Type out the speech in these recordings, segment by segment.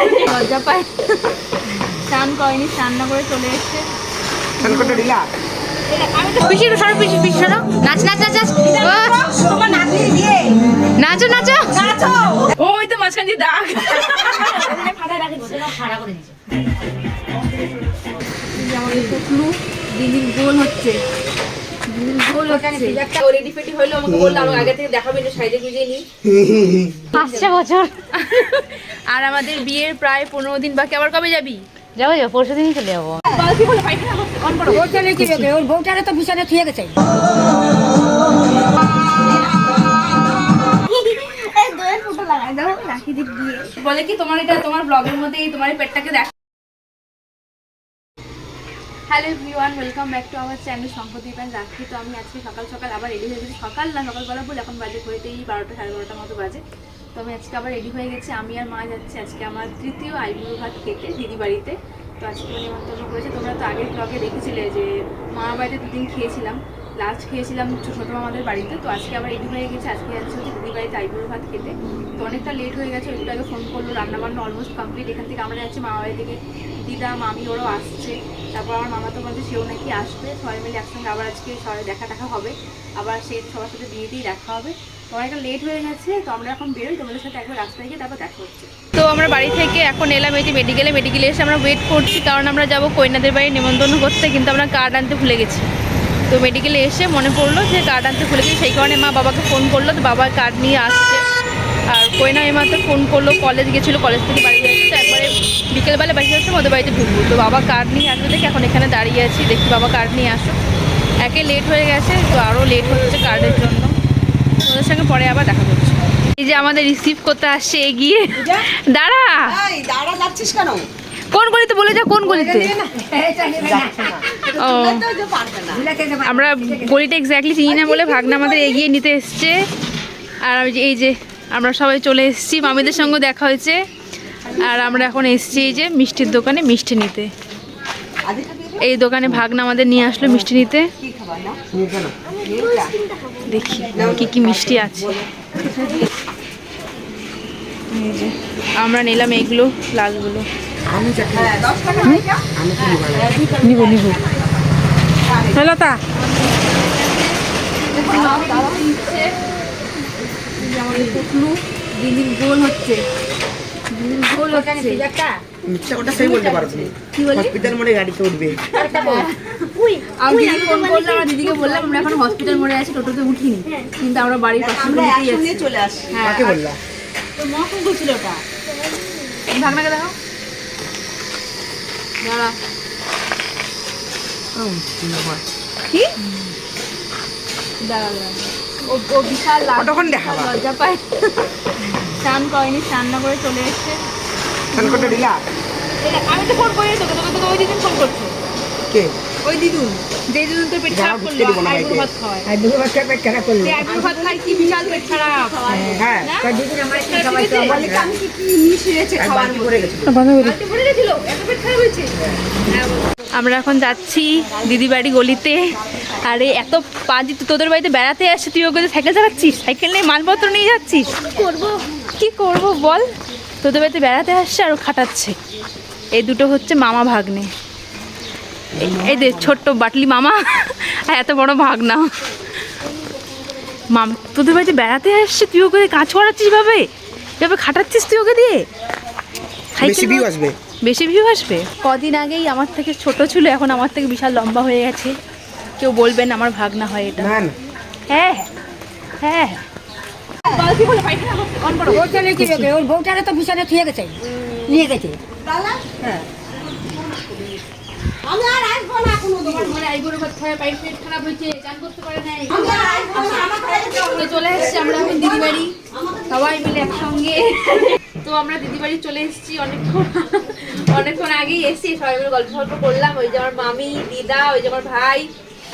লজ্জা পায়। স্নান করেনি স্নান না করে চলে এসছে। সরো সরো। নাচ নাচ নাচ নাচ। নাচো নাচো ওই তো মাঝখান দিয়ে দাগ। দিদির গোল হচ্ছে। গোল হচ্ছে। রেডি ফেডি হইল আমাকে বলল আগে থেকে দেখাবে সাইজে নি পাঁচটা বছর। আর আমাদের বিয়ের প্রায় পনেরো দিন বাকি। আবার কবে যাবি? যাব যাব পরশু দিনই চলে যাব। বউটারে কি ওর বউটারে তো বিছানে থুয়ে গেছে। বলে কি তোমার এটা তোমার ব্লগের মধ্যে তোমার পেটটাকে দেখ hello everyone welcome back to our channel সম্পত্তি প্যান রাখি তো আমি আজকে সকাল সকাল আবার রেডি হয়ে গেছি। সকাল না সকালবেলা বলে এখন বাজে ঘড়িতেই বারোটা, সাড়ে বারোটার মতো বাজে। তো আমি আজকে আবার রেডি হয়ে গেছি। আমি আর মা যাচ্ছি আজকে আমার তৃতীয় আইবুড়ো ভাত খেতে দিদি বাড়িতে। তো আজকে মানে নিমন্ত্রণ করেছে। তোমরা তো আগের ব্লগে দেখেছিলে যে মা বাড়িতে দুদিন খেয়েছিলাম। লাস্ট খেয়েছিলাম ছোটো মামাদের বাড়িতে, তো আজকে আবার রেডি হয়ে গেছে, আজকে যাচ্ছি হচ্ছে দিদি বাড়িতে আইবুড়ো ভাত খেতে। তো অনেকটা লেট হয়ে গেছে একটু আগে ফোন করল, রান্নাবান্না অলমোস্ট কমপ্লিট এখান থেকে আমরা যাচ্ছি মামা বাড়ি থেকে। দিদা, মামি, ওরাও আসছে, তারপর আমার মামা তো বলছে সেও নাকি আসবে, সবাই মিলে একসঙ্গে আবার আজকে সবাই দেখা টাকা হবে। আবার সে সবার সাথে বিয়েতেই দেখা হবে। তো অনেকটা লেট হয়ে গেছে, তো আমরা এখন বেরোই, তোমাদের সাথে একবার রাস্তায় গিয়ে তারপর দেখা হচ্ছে। তো আমরা বাড়ি থেকে এখন এলাম এই যে মেডিকেলে মেডিকেলে এসে আমরা ওয়েট করছি, কারণ আমরা যাব কইনাদের বাড়ি নিমন্ত্রণ করতে, কিন্তু আমরা কার্ড আনতে ভুলে গেছি। তো মেডিকেলে এসে মনে পড়ল যে কার্ড আনতে ভুলে গেছি। সেই কারণে মা বাবাকে ফোন করল তো বাবা কার্ড নিয়ে আসছে। আর কইনা এমাত্র ফোন করল কলেজ গেছিল কলেজ থেকে বাড়ি যাচ্ছে। তো একবারে বিকেলবেলা বাড়ি যাচ্ছে ওদের বাড়িতে ঢুকবো। তো বাবা কার্ড নিয়ে আসবে দেখে এখন এখানে দাঁড়িয়ে আছি। দেখি বাবা কার্ড নিয়ে আসো একে লেট হয়ে গেছে তো আরও লেট হচ্ছে কার্ডের জন্য। ওদের সঙ্গে পরে আবার দেখা করছি। এই যে আমাদের রিসিভ করতে আসছে এগিয়ে। দাঁড়া। দাঁড়া যাচ্ছিস কেন? কোন গলিতে? বলে যা কোন গলিতে? ও। আমরা গলিটা এক্স্যাক্টলি চিনি না বলে ভাগনা আমাদের এগিয়ে নিতে এসছে। আর এই যে আমরা সবাই চলে এসেছি, মামিদের সঙ্গে দেখা হয়েছে। আর আমরা এখন এসেছি এই যে মিষ্টির দোকানে মিষ্টি নিতে। এই দোকানে ভাগনা আমাদের নিয়ে আসলো মিষ্টি নিতে। দেখি কি কি মিষ্টি আছে। আমরা নিলাম এইগুলো লালগুলো। নিব নিব হ্যালো তা আমাদের টুকলু দিদির গোল হচ্ছে গোল হচ্ছে মিথ্যা কথা সেই বলতে পারব। হসপিটাল মোড়ে গাড়িতে উঠবে। আমি দিদি ফোন করলাম আর দিদিকে বললাম আমরা এখন হসপিটাল মোড়ে আছি টোটোতে উঠিনি। কিন্তু আমরা বাড়ির পাশে চলে আস হ্যাঁ কাকে তো মা করছিল ওটা? ভাগনাকে দেখো দাঁড়া। কি? দাঁড়া দাঁড়া। ও ও বিশাল কতক্ষণ দেখাবা? লজ্জা পায়। স্নান করেনি স্নান না করে চলে এসছে। ফোন করতে দিলা? আমি তো ফোন করি তোকে তোকে তোকে ওই দিদিন ফোন করছে। কে? ওই দিদুন যে দিদুন তোর পেট খারাপ করল আইবুড়ো ভাত খাওয়ায়। দুটো বাচ্চা পেট খারাপ করল। আইবুড়ো ভাত খাই কি বিশাল পেট খারাপ। হ্যাঁ? তার দিদিন আমার কি খাওয়াই খারাপ বলে আমি কি কি মিশিয়েছে করে গেছিল বালতি ভরে গেছিল? এত পেট খারাপ হয়েছে? আমরা এখন যাচ্ছি দিদি বাড়ি গলিতে। আরে এত পাঁচি তোদের বাড়িতে বেড়াতে আসছে তুই ওকে সাইকেল চালাচ্ছিস? সাইকেল নিয়ে মালপত্র নিয়ে যাচ্ছিস? করব? কি করব বল? তোদের বাড়িতে বেড়াতে আসছে আর খাটাচ্ছে। এই দুটো হচ্ছে মামা ভাগ্নে। এই- দে ছোট্ট বাটলি মামা আর এত বড় ভাগনা। মাম তোদের বাড়িতে বেড়াতে আসছে তুই ওকে কাজ করাচ্ছিস ভাবে? এভাবে খাটাচ্ছিস তুই ওকে দিয়ে? বেশি ভিউ আসবে। বেশি ভিউ আসবে? কদিন আগেই আমার থেকে ছোট ছিল এখন আমার থেকে বিশাল লম্বা হয়ে গেছে। কেউ বলবেন আমার ভাগনা হয় এটা। হ্যাঁ হ্যাঁ হবে ওর বউটারে তো বিছানে থুয়ে গেছে। নিয়ে গেছে। হ্যাঁ। আমি আর আসব না কোনো তো চলে এসেছি আমরা এখন দিদি বাড়ি সবাই মিলে একসঙ্গে। তো আমরা দিদি বাড়ি চলে এসেছি অনেকক্ষণ অনেকক্ষণ আগেই এসেছি। সবাই মিলে গল্প সল্প করলাম। ওই যে আমার মামি দিদা ওই যে আমার ভাই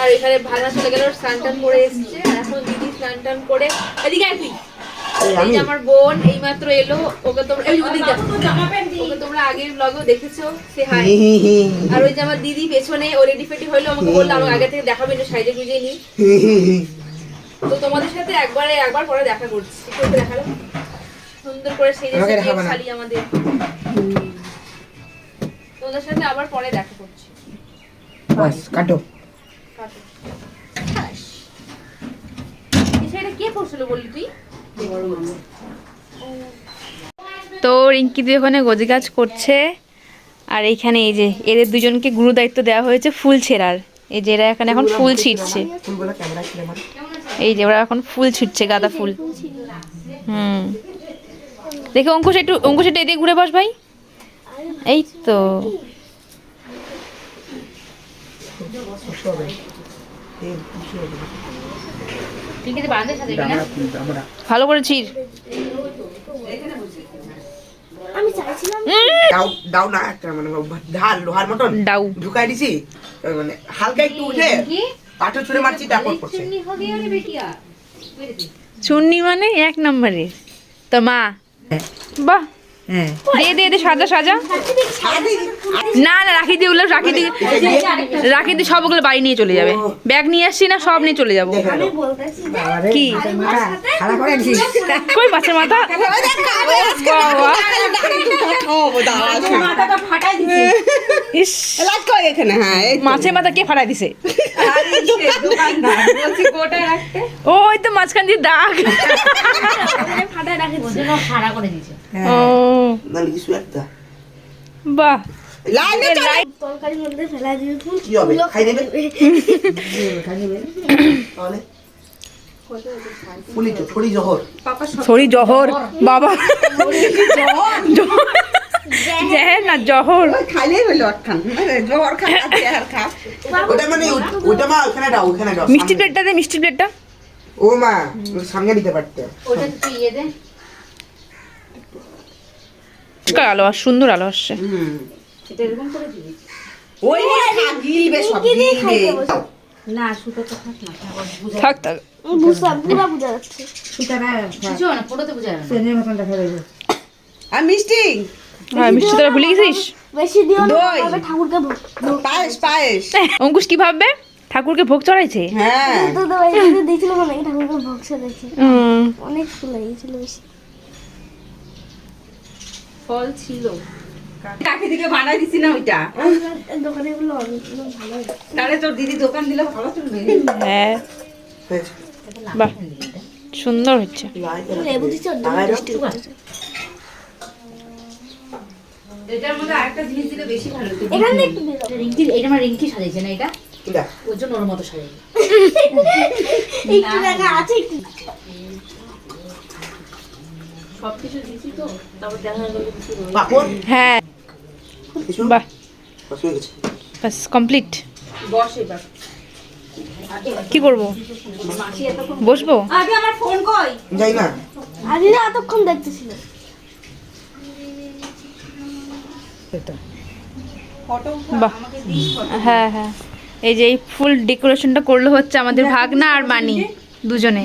আর এখানে ভাগনা চলে গেল স্নান টান করে এসছে। আর এখন দিদি স্নান টান করে এদিকে তুই। এই আমার বোন এইমাত্র এলো ওকে তোমরা এই ওদিকে। ওকে তোমরা আগের ব্লগেও দেখেছ সে হাই আর ওই যে আমার দিদি পেছনে ও রেডি ফেডি হইল আমাকে বলল আমাকে আগে থেকে দেখাবে না সাইজে গুজিয়ে নি। তো তোমাদের সাথে একবারে একবার পরে দেখা করছি। কি দেখাল। সুন্দর করে সেজে শালি আমাদের। তোদের সাথে আবার পরে দেখা করছি। বাস কাটো। কাটো। এই কে পরছিল বললি তুই? তো রিঙ্কি দিয়ে ওখানে গজি কাজ করছে, আর এইখানে এই যে এদের দুজনকে গুরু দায়িত্ব দেওয়া হয়েছে ফুল ছেঁড়ার। এই যে এরা এখানে এখন ফুল ছিটছে এই যে ওরা এখন ফুল ছিটছে গাঁদা ফুল। হুম। দেখে অঙ্কুশ একটু অঙ্কুশ একটু এদিকে ঘুরে বস ভাই। এই তো। ভালো করে ছিড়। দাও দাও না একটা মানে ঢাল লোহার মতন। ডাউ ঢুকাই দিছি। মানে হালকা একটু উঠে কি পাথর মারছি তারপর পড়ছে চুন্নি মানে এক নম্বরে। তো মা বাহ। হ্যাঁ দে দে দে সাজা সাজা না না রাখি দিয়ে রাখি দিয়ে রাখি দিয়ে সব ওগুলো বাড়ি নিয়ে চলে যাবে ব্যাগ নিয়ে আসছি না সব নিয়ে চলে যাব কি কই মাছের মাথা হ্যাঁ মাছের মাথা কে ফাটাই দিছে ওই তো মাঝখান দিয়ে দাগ সারা করে দিয়েছে ও। না কিছু একটা। বাহ। লাইন লাইট মধ্যে ফেলা দিয়ে কি হবে? খাই দেবে তাহলে। ফুলি তো জহর। সরি জহর। বাবা। জহর না জহর। খাইলেই হলো অটখান জহর খা আর খা। ওটা মানে ওটা মা ওখানে দাও ওখানে দাও। মিষ্টি। প্লেটটা দে মিষ্টি প্লেটটা। ও মা সঙ্গে দিতে পারতে। ওটা তুই ইয়ে দে। পরিষ্কার আলো আর সুন্দর আলো আসছে। থাক থাক আর মিষ্টি? হ্যাঁ মিষ্টি তোরা ভুলে গেছিস? অঙ্কুশ কি ভাববে? ঠাকুরকে ভোগ চড়াইছে? হ্যাঁ। মানে ঠাকুরকে ভোগ উম, অনেক ফুল লাগিয়েছিল বেশি। ফল ছিল। কাকি দিকে বানাই দিছি না ওইটা? দোকানে গুলো ভালো তাহলে তোর দিদি দোকান দিলে ভালো চলবে? হ্যাঁ। বাহ সুন্দর হচ্ছে। এটার মধ্যে আরেকটা জিনিস দিলে বেশি ভালো হতো। এখানে একটু রিঙ্কি এটা আমার রিঙ্কি সাজাইছে না এটা? এটা। ওর জন্য ওর মতো সাজাইছে। একটু দেখা আছে একটু। সবকিছু দিছি তো তারপর দেখা গেল কিছু হ্যাঁ। বাহ। বাস হয়ে কমপ্লিট বস এবার। কি করব? বসবো? আগে আমার ফোন কই? যাই না। আদিরা এতক্ষণ দেখতেছিল। হ্যাঁ হ্যাঁ। এই যে এই ফুল ডেকোরেশনটা করল হচ্ছে আমাদের ভাগনা আর মানি। দুজনে।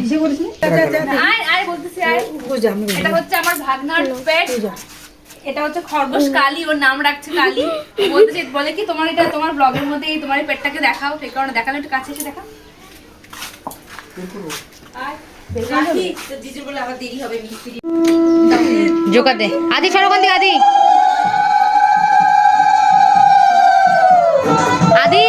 আয় আয় বলতেছি আয়। এটা হচ্ছে আমার ভাগনার পেট। এটা হচ্ছে খরগোশ কালী ওর নাম রাখছে কালী। বলতেছে বলে কি তোমার এটা তোমার ব্লগের মধ্যে এই তোমার পেটটাকে দেখাও সেই কারণে দেখালে একটু কাছে এসে দেখা জোকা দে। আদি সর থেকে আদি। আদি!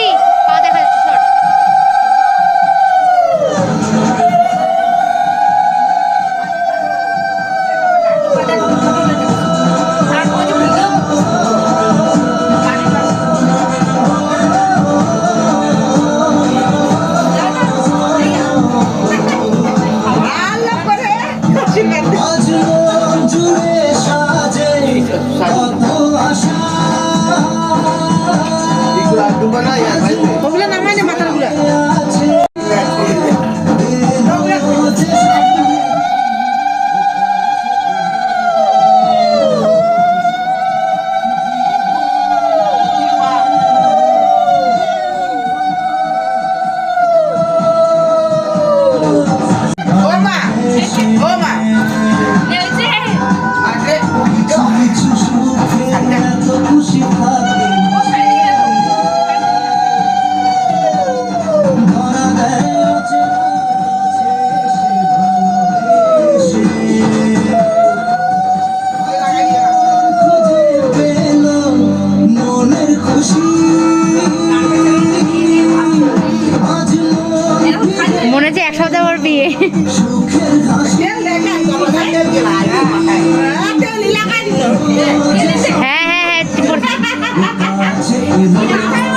হ্যাঁ হ্যাঁ হ্যাঁ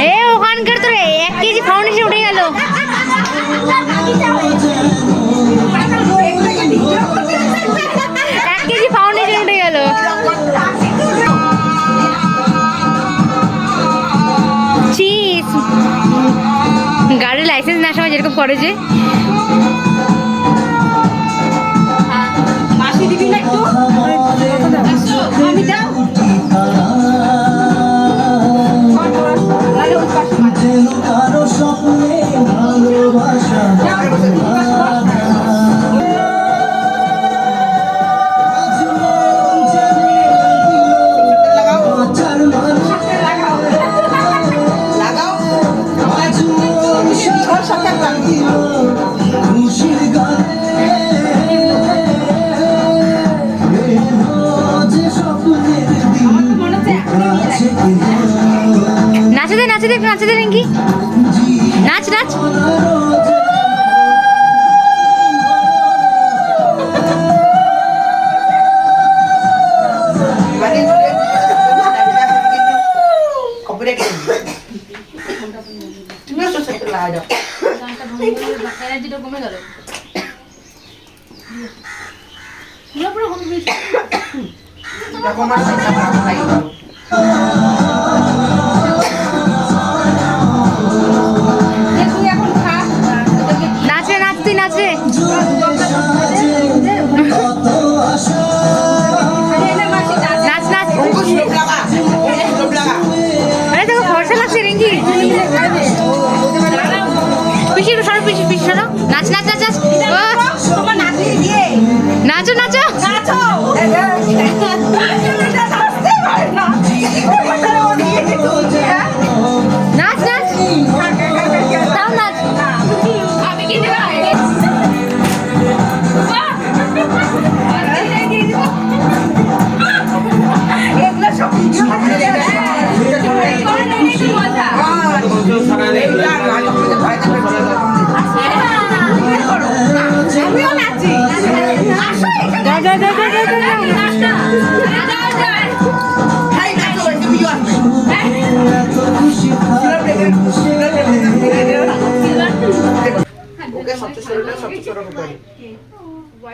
এ ওখানকার তো রে, এক কেজি ফাউন্ডেশন উঠে গেল। এক কেজি ফাউন্ডেশন উঠে গেল। গাড়ির লাইসেন্স না সময় যেরকম করে যে।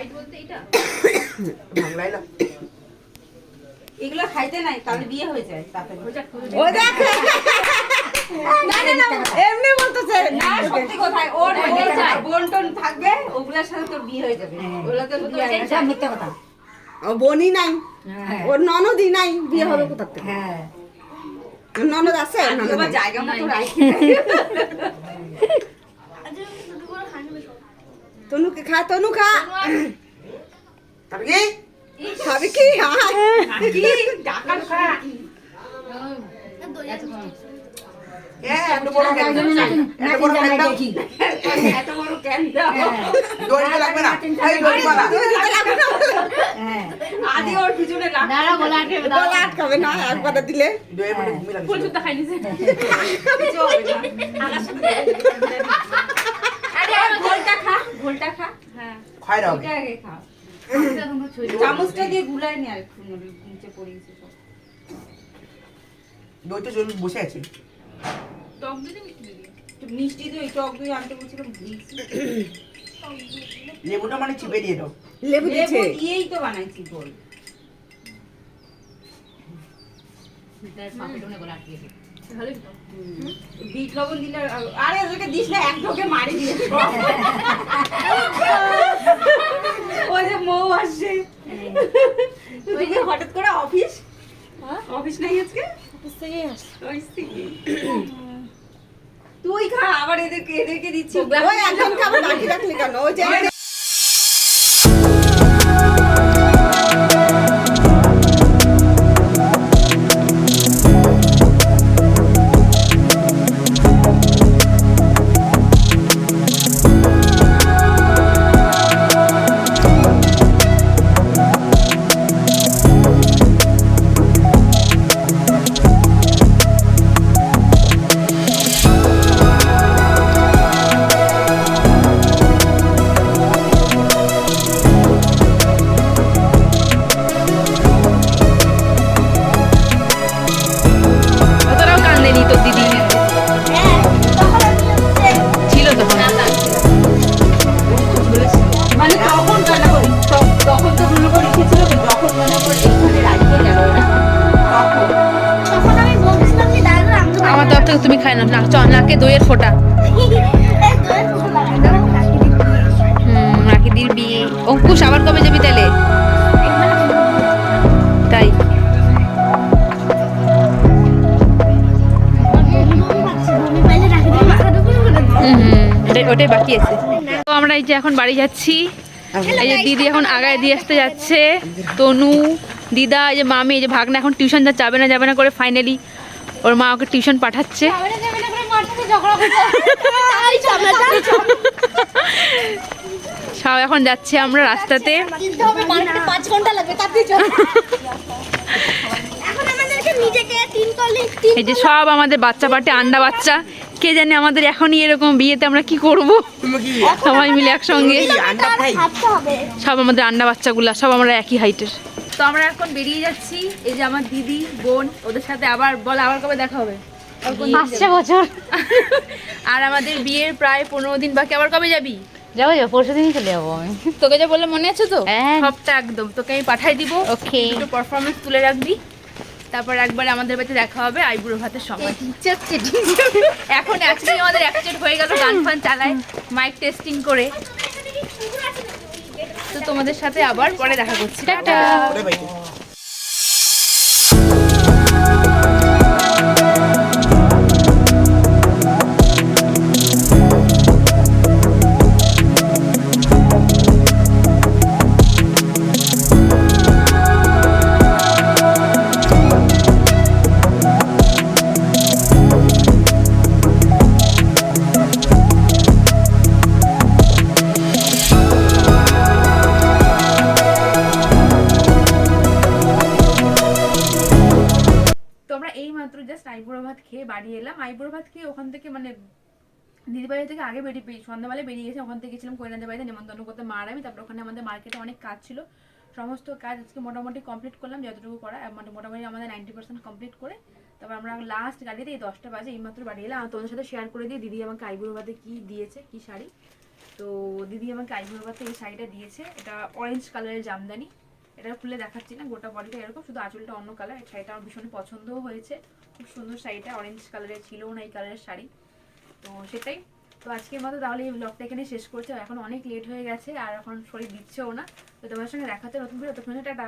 হোয়াইট বলতে এটা বাংলায় না। এগুলো খাইতে নাই তাহলে বিয়ে হয়ে যায় তাড়াতাড়ি। ও দেখ। না না না এমনি বলতেছে। না সত্যি কথায় ওর বোন টোন থাকবে ওগুলোর সাথে তোর বিয়ে হয়ে যাবে। ওগুলোতে হয় মিথ্যে কথা। ও বোনই নাই। হ্যাঁ। ওর ননদই নাই বিয়ে হবে কোথা থেকে? হ্যাঁ। ননদ আছে ননদ জায়গা মতো রাখি। তনুকে খা তনু খা। খাবি কি? খাবি কি? হ্যাঁ। না। একবারে দিলে। মানে ফুল সুদ্ধা খাই নিছে কিছু হবে না আকাশে আরে আর ঘোলটা খা ঘোলটা খা। হ্যাঁ। খাই দাও ওটা আগে খা চামচটা দিয়ে গুলাই নি আর একটু নিচে পড়ে গেছে সব। দই জল বসে আছে। টক দিদি মিষ্টি দিদি মিষ্টি দই টক দই আনতে বলছিলাম লেবুটা মানে চিপে দিয়ে দাও। লেবু দিয়েই তো বানাইছি গোল। ভালোই তো বিট লবণ দিলে আরে ওদেরকে দিস না এক ঢোকে মারি দিয়ে ওই যে মৌ আসছে। যে হঠাৎ করে অফিস। অফিস নাই আজকে? তুই খা আবার এদেরকে এদেরকে দিচ্ছি। একদম খাবার বাকি রাখলি কেন? ওই যে খায় না। নাক নাকে দইয়ের ফোঁটা। হুম, রাখিদির বিয়ে। অঙ্কুশ, আবার কবে যাবি তাহলে তাই। ওটাই বাকি আছে। তো আমরা এই যে এখন বাড়ি যাচ্ছি। এই যে দিদি এখন আগায় দিয়ে আসতে যাচ্ছে। তনু, দিদা, এই যে মামি, এই যে ভাগনা এখন টিউশন যাবে না যাবে না করে ফাইনালি ওর মা ওকে টিউশন পাঠাচ্ছে। সব এখন যাচ্ছে আমরা রাস্তাতে। এই যে সব আমাদের বাচ্চা পাটে আন্ডা বাচ্চা। কে জানে আমাদের এখনই এরকম বিয়েতে আমরা কি করব? সবাই মিলে একসঙ্গে। সব আমাদের আন্ডা বাচ্চাগুলা সব আমরা একই হাইটের তো আমরা এখন বেরিয়ে যাচ্ছি। এই যে আমার দিদি বোন ওদের সাথে আবার বল আবার কবে দেখা হবে? বছর। আর আমাদের বিয়ের প্রায় পনেরো দিন বাকি আবার কবে যাবি? যাব যাব পরশু দিনই চলে যাব আমি। তোকে যা বললে মনে আছে তো? হ্যাঁ। সবটা একদম। তোকে আমি পাঠাই দিব। ওকে একটু পারফরমেন্স তুলে রাখবি। তারপর একবার আমাদের বাড়িতে দেখা হবে আইবুড়ো ভাতের সময়। এখন আজকে আমাদের অ্যাকচুয়াল হয়ে গেল গান ফান চালায় মাইক টেস্টিং করে। তো তোমাদের সাথে আবার পরে দেখা করছি। টাটা। দিদি বাড়ি থেকে আগে বেরিয়ে পেয়ে সন্ধ্যাবেলা বেরিয়ে গেছে, ওখান থেকে গেছিলাম কৈনাদের বাড়িতে নেমন্তন্ন করতে মার আমি তারপর ওখানে আমাদের মার্কেটে অনেক কাজ ছিল। সমস্ত কাজ আজকে মোটামুটি কমপ্লিট করলাম, যতটুকু করা মানে মোটামুটি আমাদের নাইনটি পার্সেন্ট কমপ্লিট করে, তারপর আমরা লাস্ট গাড়িতে এই দশটা বাজে এই মাত্র বাড়ি এলাম। আর তোমাদের সাথে শেয়ার করে দিয়ে দিদি আমাকে আইবুড়ো ভাতে কি দিয়েছে, কি শাড়ি। তো দিদি আমাকে আইবুড়ো ভাতে এই শাড়িটা দিয়েছে, এটা অরেঞ্জ কালারের জামদানি। এটা খুলে দেখাচ্ছি না, গোটা বডিটা এরকম, শুধু আঁচলটা অন্য কালার এই শাড়িটা আমার ভীষণ পছন্দও হয়েছে। খুব সুন্দর শাড়িটা অরেঞ্জ কালারের ছিল না এই কালারের শাড়ি। তো সেটাই। তো আজকের মতো তাহলে এই ব্লগটা এখানে শেষ করছে। এখন অনেক লেট হয়ে গেছে, আর এখন শরীর দিচ্ছেও না। তো তোমার সঙ্গে দেখাতে নতুন করে। ততক্ষণে টাটা।